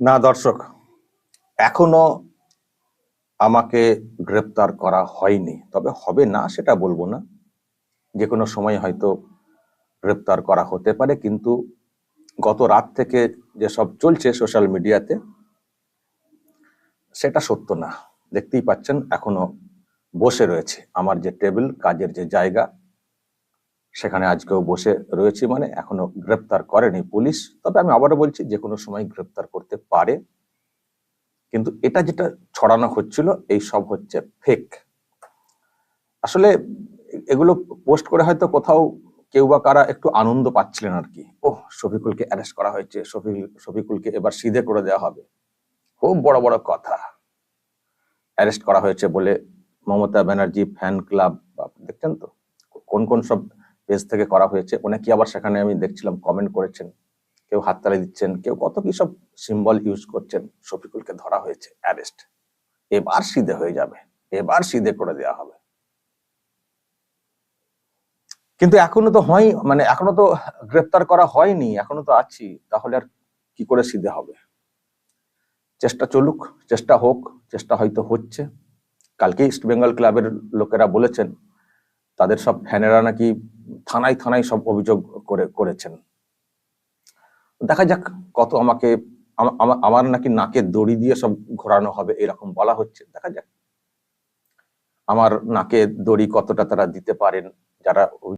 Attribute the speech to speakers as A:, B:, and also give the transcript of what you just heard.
A: না, দর্শক, এখনও আমাকে গ্রেপ্তার করা হয়নি। তবে হবে না, সেটা বলব না। যে কোনো সময় হয়তো গ্রেপ্তার করা হতে পারে, কিন্তু গত রাত থেকে যেসব চলছে সোশ্যাল মিডিয়াতে, সেটা সত্য না। দেখতেই পাচ্ছেন, এখনও বসে রয়েছে। আমার যে টেবিল, কাজের যে জায়গা সেখানে আজকেও বসে রয়েছি মানে এখনও গ্রেপ্তার করেনি পুলিশ। তবে আমি আবারও বলছি, যে কোনো সময় গ্রেপ্তার করতে পারে। কিন্তু এটা যেটা ছড়ানো হচ্ছিল, এই সব হচ্ছে ফেক আসলে এগুলো পোস্ট করে হয়তো কোথাও কেউ বা কারা একটু আনন্দ পাচ্ছিলেন আর কি। ও শফিকুলকে অ্যারেস্ট করা হয়েছে শফিকুল শফিকুলকে এবার সিধে করে দেওয়া হবে। খুব বড় বড় কথা। অ্যারেস্ট করা হয়েছে বলে মমতা ব্যানার্জি ফ্যান ক্লাব দেখছেন তো, কোন কোন সব পেজ থেকে করা হয়েছে। অনেকে আবার সেখানে আমি দেখছিলাম কমেন্ট করেছেন। কেউ হাততালি দিচ্ছেন, কেউ কত কি সব সিম্বল ইউজ করছেন। শফিকুলকে ধরা হয়েছে অ্যারেস্ট এবার সিধে হয়ে যাবে, এবার সিধে করে দেওয়া হবে। কিন্তু এখনও তো হয় মানে এখনও তো গ্রেপ্তার করা হয়নি, এখনও তো আছি, তাহলে আর কি করে সিধে হবে? চেষ্টা চলুক, চেষ্টা হোক, চেষ্টা হয়তো হচ্ছে। কালকে ইস্ট বেঙ্গল ক্লাবের লোকেরা বলেছেন, তাদের সব ফ্যানেরা নাকি থানায় থানায় সব অভিযোগ করে, করেছেন। দেখা যাক কত আমাকে, আমা- আমা- আমার নাকি নাকে দড়ি দিয়ে সব ঘোরানো হবে এরকম বলা হচ্ছে, দেখা যাক। আমার নাকে দড়ি কতটা তারা দিতে পারেন, যারা